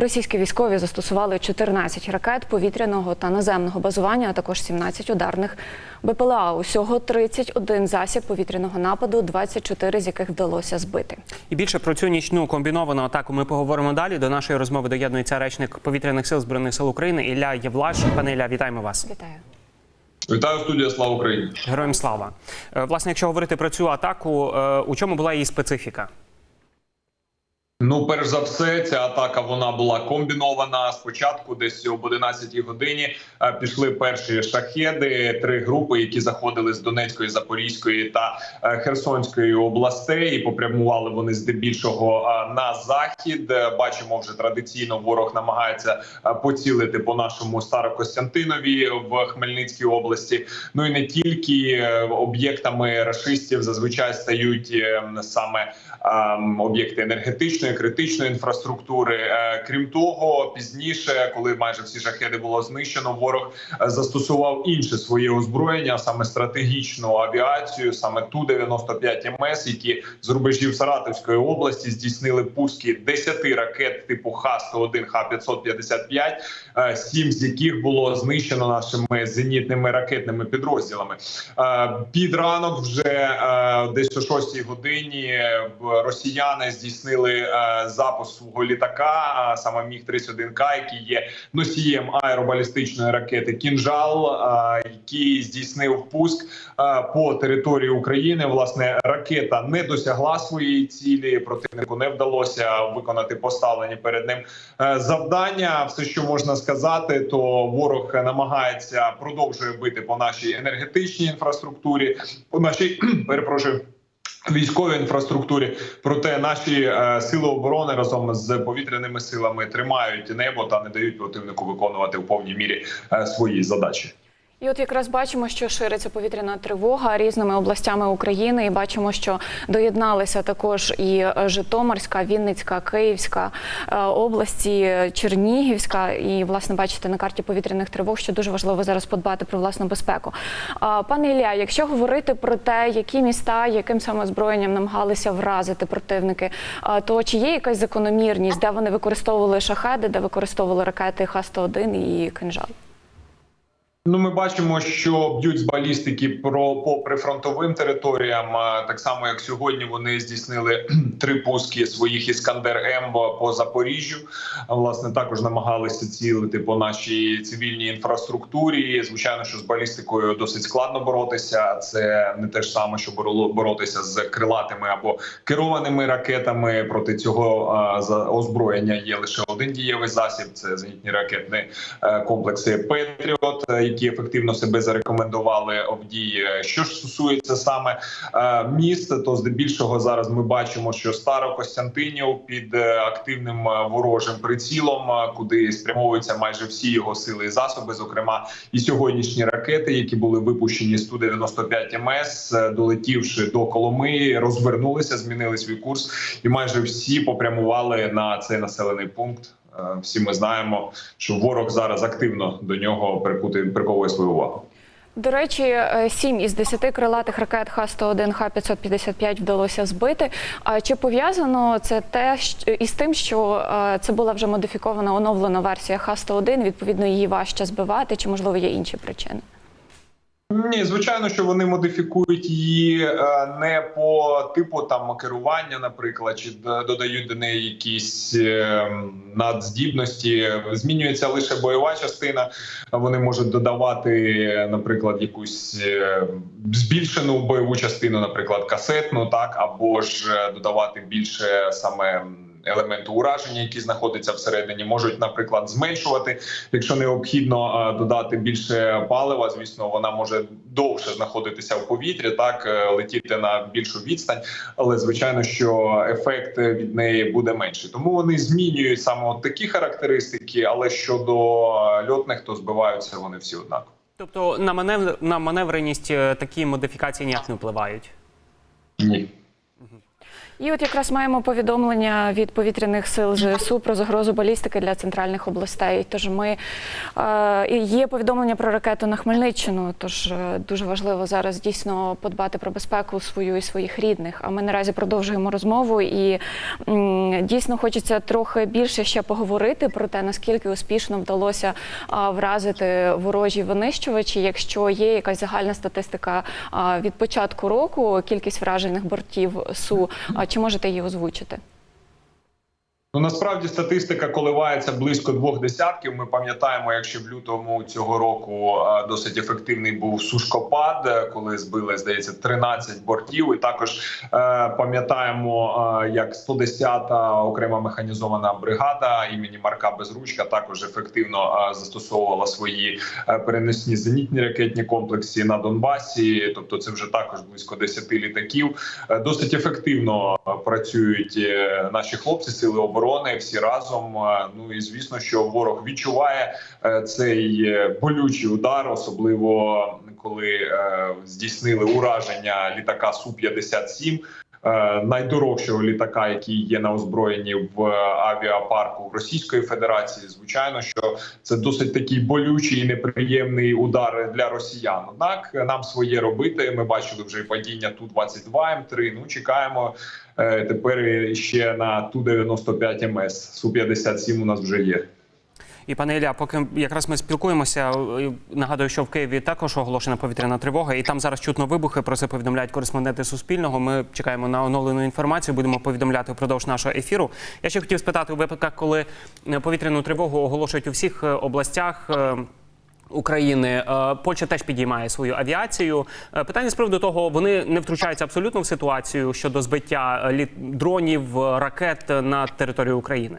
Російські військові застосували 14 ракет повітряного та наземного базування, а також 17 ударних БПЛА. Усього 31 засіб повітряного нападу, 24 з яких вдалося збити. І більше про цю нічну комбіновану атаку ми поговоримо далі. До нашої розмови доєднується речник повітряних сил збройних сил України Ілля Євлаш. Пане Ілля, вітаємо вас. Вітаю. Вітаю студія Слава Україні. Героям слава. Е, Власне, якщо говорити про цю атаку, е, у чому була її специфіка? Ну, перш за все, ця атака вона була комбінована. Спочатку, десь об 11 годині, е, пішли перші шахеди, три групи, які заходили з Донецької, Запорізької та е, Херсонської областей. І попрямували вони здебільшого е, на захід. Бачимо, вже традиційно ворог намагається поцілити по нашому Старокостянтинові в Хмельницькій області. Ну і не тільки об'єктами рашистів зазвичай стають е, саме ем, об'єкти енергетичної, критичної інфраструктури. Е, Крім того, пізніше, коли майже всі шахеди було знищено, ворог е, застосував інше своє озброєння, саме стратегічну авіацію, саме ту 95 МС, які з рубежів Саратовської області здійснили пуски 10 ракет типу Х-101, Х-555, е, сім з яких було знищено нашими зенітними ракетними підрозділами. Під ранок вже десь о 6 годині росіяни здійснили запуск свого літака, саме міг 31 к який є носієм аеробалістичної ракети Кінжал, е, який здійснив пуск е, по території України. Власне, ракета не досягла своєї цілі. Противнику не вдалося виконати поставлені перед ним е, завдання. Все, що можна сказати, то ворог намагається продовжує бити по нашій енергетичній інфраструктурі, по нашій перепрошую. Військовій інфраструктурі, проте наші е, сили оборони разом з повітряними силами тримають небо та не дають противнику виконувати в повній мірі е, свої задачі. І от якраз бачимо, що шириться повітряна тривога різними областями України, і бачимо, що доєдналися також і е, Житомирська, Вінницька, Київська е, області, Чернігівська. І власне бачите на карті повітряних тривог, що дуже важливо зараз подбати про власну безпеку. Пане Ілля, якщо говорити про те, які міста, яким саме озброєнням намагалися вразити противники, то чи є якась закономірність, де вони використовували шахеди, де використовували ракети Х-101 і кинжал? Бачимо, що б'ють з балістики про по прифронтовим територіям. Так само, як сьогодні, вони здійснили три пуски своїх іскандер М по Запоріжжю. Власне, також намагалися цілити по нашій цивільній інфраструктурі. Звичайно, що з балістикою досить складно боротися. Це не те ж саме, що боротися з крилатими або керованими ракетами. Проти цього за озброєння є лише один дієвий засіб: це зенітні ракетні е, комплекси Петріот, е, які ефективно себе зарекомендували в дії. Що ж стосується саме е, міст, то здебільшого зараз ми бачимо, що Старокостянтинів під е, активним е, ворожим прицілом, куди спрямовуються майже всі його сили і засоби, зокрема і сьогоднішні ракети, які були випущені з ту 95 МС, долетівши до Коломи, розвернулися, змінили свій курс, і майже всі попрямували на цей населений пункт. Е, Всі ми знаємо, що ворог зараз активно до нього прикути- приковує свою увагу. До речі, е, сім із десяти крилатих ракет Х-101, Х-555 вдалося збити. А чи пов'язано це те із тим, що е, це була вже модифікована оновлена версія Х-101, відповідно, її важче збивати, чи можливо є інші причини? Ні, звичайно, що вони модифікують її е, не по типу там керування, наприклад, чи додають до неї якісь е, надздібності. Змінюється лише бойова частина. Вони можуть додавати, наприклад, якусь е, збільшену бойову частину, наприклад, касетну, так або ж додавати більше саме. Елементи ураження, які знаходяться всередині, можуть, наприклад, зменшувати, якщо необхідно е, додати більше палива. Звісно, вона може довше знаходитися в повітрі, так е, летіти на більшу відстань, але звичайно, що ефект від неї буде менший. Тому вони змінюють саме от такі характеристики. Але щодо е, льотних, то збиваються вони всі однаково. Тобто на маневр на маневреність такі модифікації ніяк не впливають. Ні. І от якраз маємо повідомлення від повітряних сил ЗСУ про загрозу балістики для центральних областей. Тож ми е, є повідомлення про ракету на Хмельниччину. Тож е, дуже важливо зараз дійсно подбати про безпеку свою і своїх рідних. А ми наразі продовжуємо розмову і м, дійсно хочеться трохи більше ще поговорити про те, наскільки успішно вдалося а, вразити ворожі винищувачі. Якщо є якась загальна статистика а, від початку року, кількість вражених бортів СУ, чи можете її озвучити? Ну насправді статистика коливається близько двох десятків. Ми пам'ятаємо, якщо в лютому цього року е, досить ефективний був сушкопад, е, коли збили здається 13 бортів. І також е, пам'ятаємо, як 110-та окрема механізована бригада імені Марка Безручка також ефективно застосовувала свої переносні зенітні ракетні комплекси на Донбасі. Тобто, це вже також близько 10 літаків. Досить ефективно працюють наші хлопці, сили оборони всі разом. Е, Ну і звісно, що ворог відчуває е, цей е, болючий удар, особливо коли здійснили ураження літака су 57 е, найдорожчого літака, який є на озброєнні в е, авіапарку Російської Федерації. Звичайно, що це досить такий болючий і неприємний удар для росіян. Однак нам своє робити. Ми бачили вже падіння ту 22 М 3 Ну чекаємо е, тепер ще на ту 95 МС. Су 57 у нас вже є. І пане Ілля, поки якраз ми спілкуємося, е, нагадую, що в Києві також оголошена повітряна тривога, і там зараз чутно вибухи. Про це повідомляють кореспонденти Суспільного. Ми чекаємо на оновлену інформацію. Будемо повідомляти впродовж нашого ефіру. Я ще хотів спитати у випадках, коли е, повітряну тривогу оголошують у всіх е, областях. України Польща теж підіймає свою авіацію. Питання з приводу того, вони не втручаються абсолютно в ситуацію щодо збиття дронів, ракет на територію України.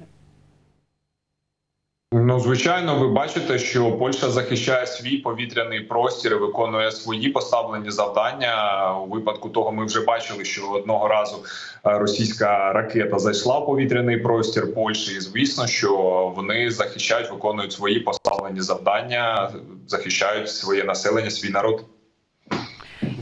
Ну, звичайно, ви бачите, що Польща захищає свій повітряний простір, і виконує свої поставлені завдання. У випадку того, ми вже бачили, що одного разу е, російська ракета зайшла в повітряний простір Польщі. І звісно, що вони захищають, виконують свої поставлені завдання, захищають своє населення, свій народ.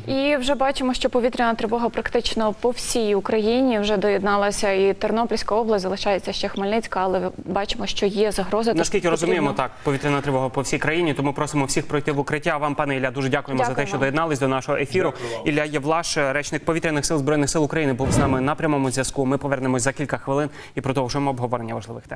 І вже бачимо, що повітряна тривога практично по всій Україні вже доєдналася і Тернопільська область, залишається ще Хмельницька, але бачимо, що є загроза. Наскільки розуміємо, так повітряна тривога по всій країні. Тому просимо всіх пройти в укриття. Вам, пане Ілля, дуже дякуємо, за те, що доєднались до нашого ефіру. Дякую. Ілля Євлаш, речник повітряних сил збройних сил України, був з нами на прямому зв'язку. Ми повернемось за кілька хвилин і продовжуємо обговорення важливих тем.